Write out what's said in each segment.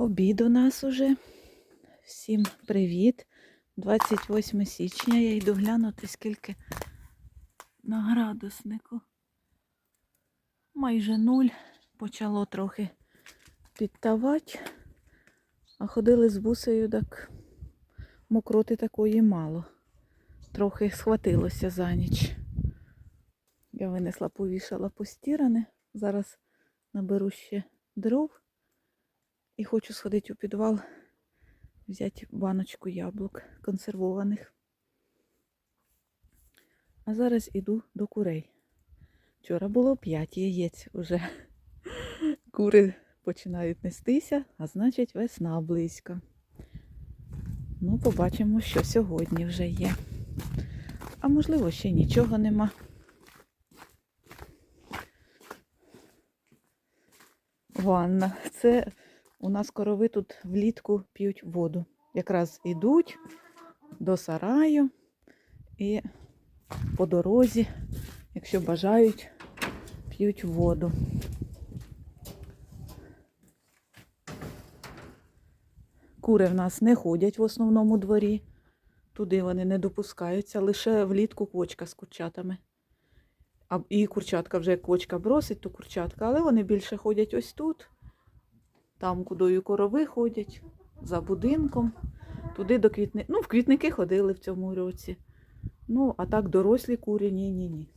Обід у нас уже. Всім привіт. 28 січня. Я йду глянути, скільки на градуснику. Майже нуль. Почало трохи підтавати. А ходили з бусею, так мокроти такої мало. Трохи схватилося за ніч. Я винесла, повішала постіране. Зараз наберу ще дров. І хочу сходити у підвал, взяти баночку яблук консервованих. А зараз іду до курей. Вчора було 5 яєць уже. Кури починають нестися, а значить весна близько. Ну, побачимо, що сьогодні вже є. А можливо, ще нічого нема. Ванна. Це у нас корови тут влітку п'ють воду. Якраз йдуть до сараю і по дорозі, якщо бажають, п'ють воду. Кури в нас не ходять в основному дворі. Туди вони не допускаються, лише влітку квочка з курчатами. А і курчатка вже як квочка бросить, то курчатка, але вони більше ходять ось тут. Там, кудою корови ходять, за будинком, туди до квітни. Ну, в квітники ходили в цьому році. Ну, а так дорослі курі, ні-ні-ні.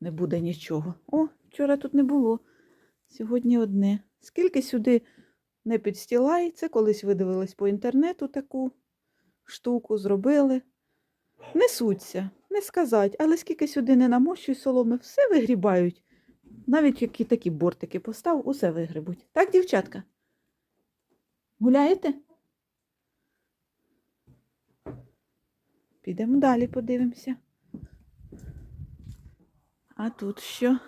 Не буде нічого. О, вчора тут не було. Сьогодні одне. Скільки сюди не підстілається, колись видивились по інтернету таку штуку, зробили. Несуться, не сказать, але скільки сюди не намощуй соломи, все вигрібають. Навіть які такі бортики постав, усе вигребуть. Так, дівчатка? Гуляєте? Підемо далі, подивимося. А тут що?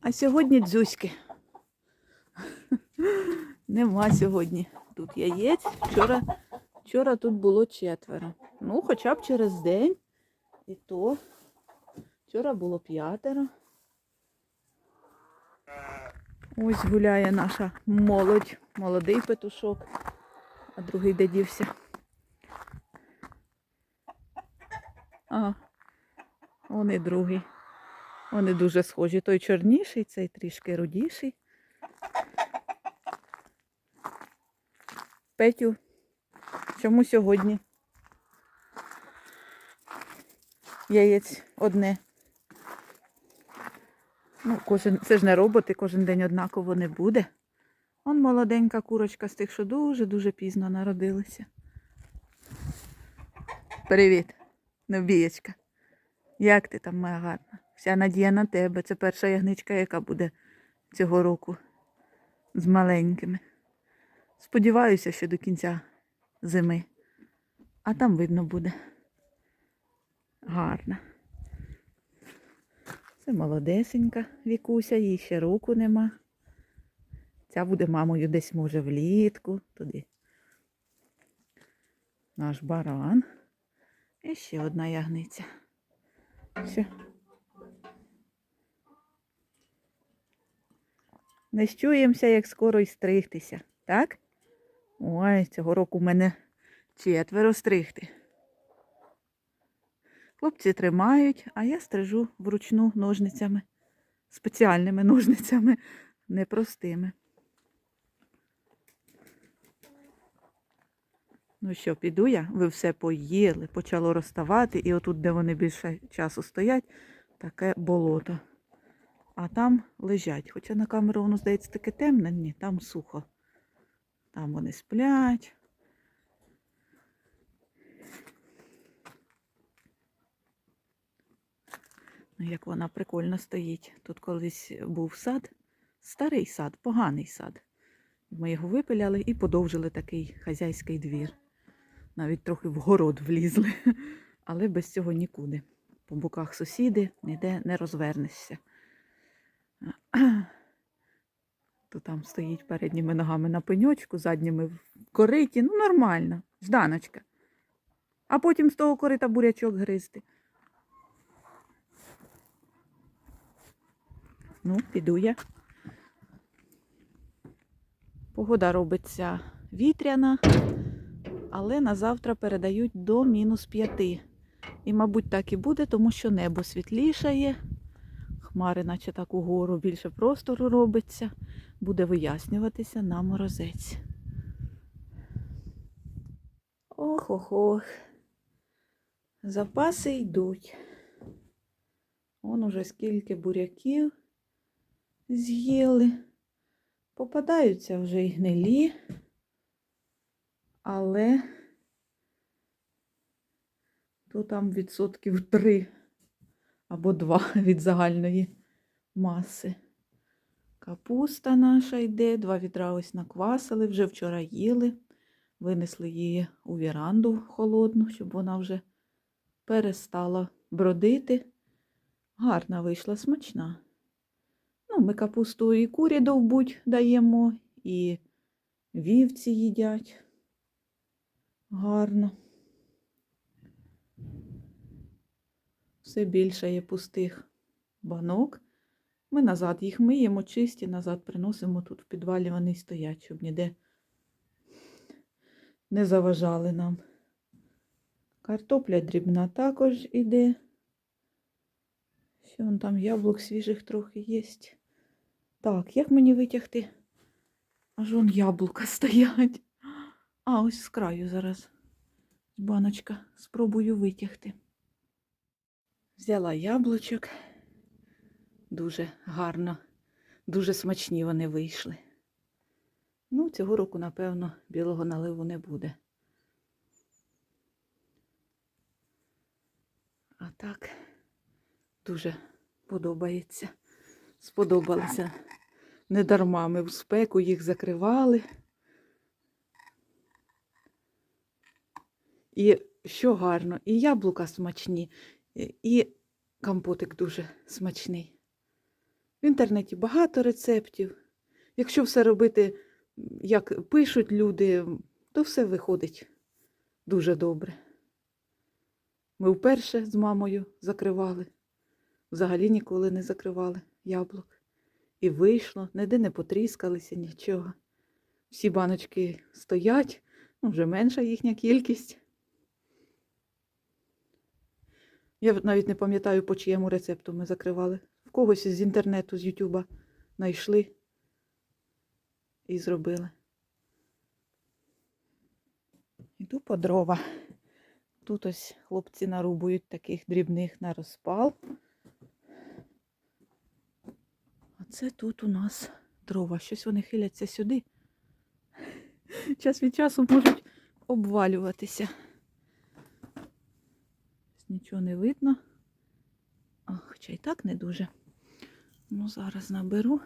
А сьогодні дзюськи. Нема сьогодні тут яєць. Вчора, вчора тут було четверо. Ну, хоча б через день. І то. Вчора було п'ятеро. Ось гуляє наша молодь, молодий петушок, а другий де дівся. А, вони другий. Вони дуже схожі. Той чорніший, цей трішки рудіший. Петю, чому сьогодні? Яєць одне. Ну, кожен, це ж не роботи, кожен день однаково не буде. Он молоденька курочка з тих, що дуже-дуже пізно народилися. Привіт, Нобієчка. Як ти там, моя гарна? Вся надія на тебе. Це перша ягничка, яка буде цього року з маленькими. Сподіваюся, що до кінця зими. А там видно буде. Гарна. Це молодесенька вікуся, їй ще року нема. Ця буде мамою десь, може, влітку, туди. Наш баран. І ще одна ягниця. Все. Не щуємося, як скоро й стригтися, так? Ой, цього року в мене четверо стригти. Хлопці тримають, а я стрижу вручну ножницями, спеціальними ножницями, непростими. Ну що, піду я, ви все поїли, почало розставати, і отут, де вони більше часу стоять, таке болото. А там лежать. Хоча на камеру воно здається таке темне, ні, там сухо. Там вони сплять. Як вона прикольно стоїть. Тут колись був сад, старий сад, поганий сад. Ми його випиляли і подовжили такий хазяйський двір. Навіть трохи в город влізли, але без цього нікуди. По боках сусіди, ніде не розвернешся. То там стоїть передніми ногами на пеньочку, задніми в кориті. Ну, нормально, жданочка. А потім з того корита бурячок гризти. Ну, піду я. Погода робиться вітряна, але на завтра передають до мінус 5. І, мабуть, так і буде, тому що небо світлішає, хмари, наче так угору, більше простору робиться, буде вияснюватися на морозець. Ох, ох, ох. Запаси йдуть. Вон уже скільки буряків з'їли. Попадаються вже й гнилі, але то там відсотків три або два від загальної маси. Капуста наша йде, два відра ось наквасили, вже вчора їли, винесли її у віранду холодну, щоб вона вже перестала бродити. Гарна вийшла, смачна. Ну, ми капусту і курі довбуть даємо, і вівці їдять. Гарно. Все більше є пустих банок. Ми назад їх миємо, чисті, назад приносимо тут в підвалі вони стоять, щоб ніде не заважали нам. Картопля дрібна також іде. Ще там яблук свіжих трохи є. Так, як мені витягти? Аж вон яблука стоять. А, ось з краю зараз. Баночка. Спробую витягти. Взяла яблучок. Дуже гарно, дуже смачні вони вийшли. Ну, цього року, напевно, білого наливу не буде. А так дуже подобається. Сподобалося. Недарма ми в спеку їх закривали. І що гарно, і яблука смачні, і компотик дуже смачний. В інтернеті багато рецептів. Якщо все робити, як пишуть люди, то все виходить дуже добре. Ми вперше з мамою закривали. Взагалі ніколи не закривали яблук. І вийшло, ніде не потріскалися, нічого. Всі баночки стоять, ну, вже менша їхня кількість. Я навіть не пам'ятаю, по чиєму рецепту ми закривали. В когось з інтернету, з Ютуба знайшли і зробили. Іду по дрова. Тут ось хлопці нарубують таких дрібних на розпал. А це тут у нас дрова. Щось вони хиляться сюди. Час від часу можуть обвалюватися. Нічого не видно. А, хоча й так не дуже. Ну, зараз наберу.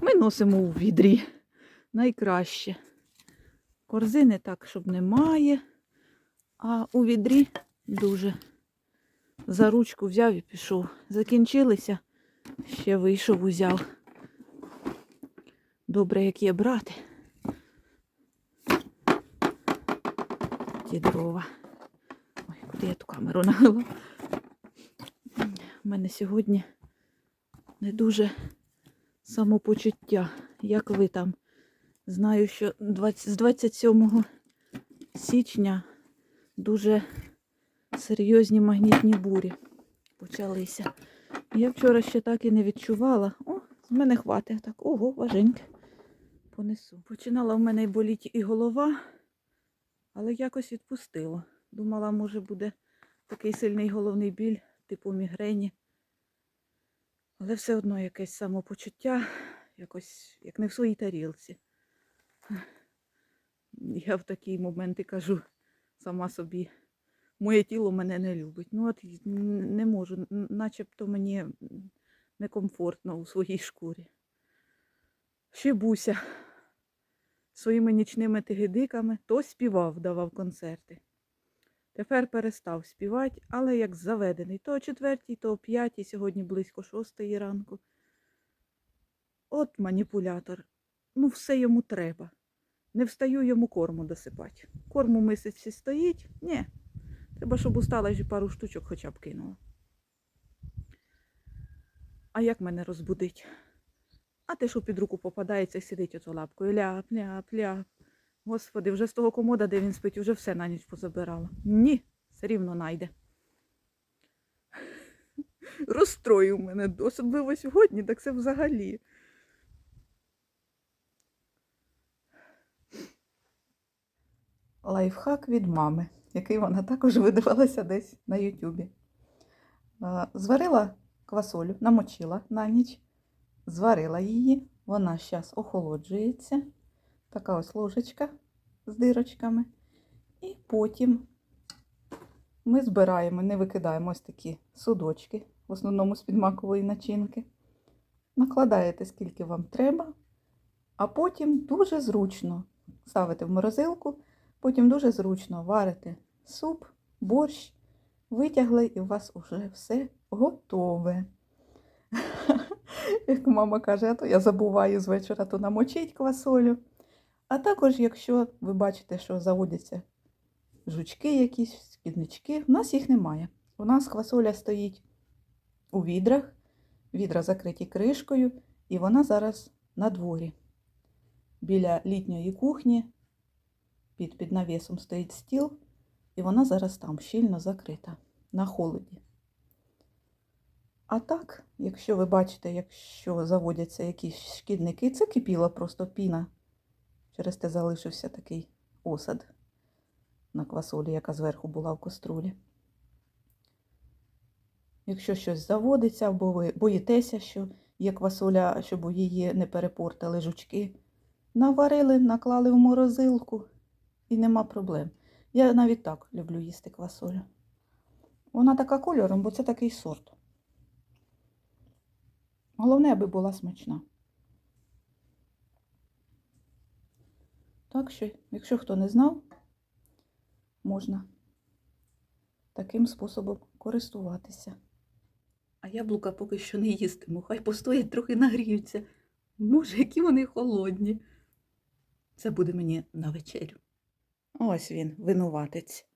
Ми носимо у відрі. Найкраще. Корзини так, щоб немає. А у відрі дуже. За ручку взяв і пішов. Закінчилися, ще вийшов, узяв. Добре, як є брати. Ті дрова. Ой, куди я ту камеру навела? У мене сьогодні не дуже самопочуття. Як ви там? Знаю, що 20 з 27 січня дуже серйозні магнітні бурі почалися. Я вчора ще так і не відчувала. О, з мене хватить. Так, ого, важеньке. Понесу. Починала в мене боліти і голова, але якось відпустило. Думала, може буде такий сильний головний біль, типу мігрені. Але все одно якесь самопочуття, якось як не в своїй тарілці. Я в такі моменти кажу сама собі, моє тіло мене не любить. Ну от не можу, начебто мені некомфортно у своїй шкурі. Ще Буся своїми нічними тигидиками то співав, давав концерти. Тепер перестав співати, але як заведений. То о четвертій, то о п'ятій, сьогодні близько шостої ранку. От маніпулятор. Ну, все йому треба. Не встаю йому корму досипати. Корму мисиці стоїть? Ні. Треба, щоб устала і пару штучок хоча б кинула. А як мене розбудить? А те, що під руку попадається сидить ото лапкою. Ляп, ляп, ляп. Господи, вже з того комода, де він спить, вже все на ніч позабирала. Ні, все рівно найде. Розстроїв мене, особливо сьогодні, так це взагалі. Лайфхак від мами, який вона також видавалася десь на Ютубі. Зварила квасолю, намочила на ніч, зварила її, вона зараз охолоджується. Така ось ложечка з дирочками. І потім ми збираємо, не викидаємо ось такі судочки, в основному з-під макової начинки. Накладаєте, скільки вам треба, а потім дуже зручно ставите в морозилку, потім дуже зручно варите суп, борщ, витягли, і у вас вже все готове. Як мама каже, а то я забуваю з вечора то намочить квасолю. А також, якщо ви бачите, що заводяться жучки якісь, шкіднички, в нас їх немає. У нас квасоля стоїть у відрах, відра закриті кришкою, і вона зараз на дворі. Біля літньої кухні під, під навісом стоїть стіл, і вона зараз там щільно закрита на холоді. А так, якщо ви бачите, якщо заводяться якісь шкідники, це кипіла просто піна. Через те залишився такий осад на квасолі, яка зверху була в каструлі. Якщо щось заводиться, або ви боїтеся, що є квасоля, щоб її не перепортили жучки, наварили, наклали в морозилку і нема проблем. Я навіть так люблю їсти квасолю. Вона така кольором, бо це такий сорт. Головне, аби була смачна. Так що, якщо хто не знав, можна таким способом користуватися. А яблука поки що не їстиму, хай постоять, трохи нагріються. Може, які вони холодні. Це буде мені на вечерю. Ось він, винуватець.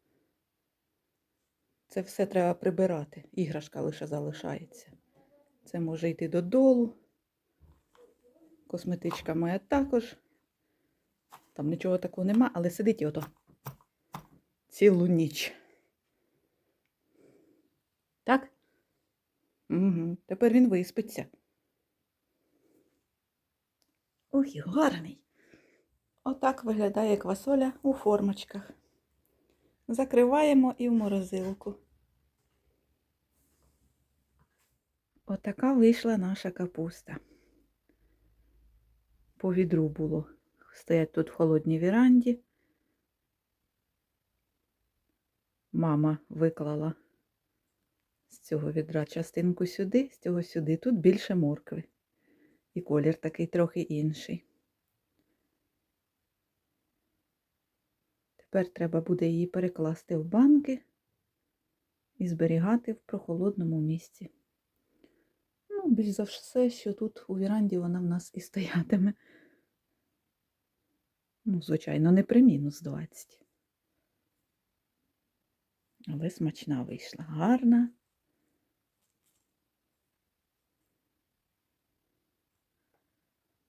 Це все треба прибирати. Іграшка лише залишається. Це може йти додолу. Косметичка моя також. Там нічого такого нема, але сидить ото цілу ніч. Так? Угу. Тепер він виспиться. Ох, і гарний. Отак виглядає квасоля у формочках. Закриваємо і в морозилку. Отака вийшла наша капуста. По відру було. Стоять тут в холодній віранді. Мама виклала з цього відра частинку сюди, з цього сюди. Тут більше моркви. І колір такий трохи інший. Тепер треба буде її перекласти в банки і зберігати в прохолодному місці. Ну, більш за все, що тут у віранді вона в нас і стоятиме. Ну, звичайно, не при мінус 20. Але смачна вийшла, гарна.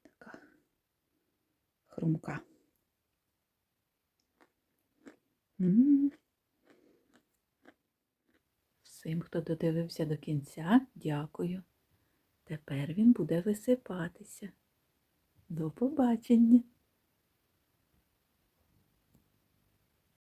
Така хрумка. Всім, хто додивився до кінця, дякую. Тепер він буде висипатися. До побачення.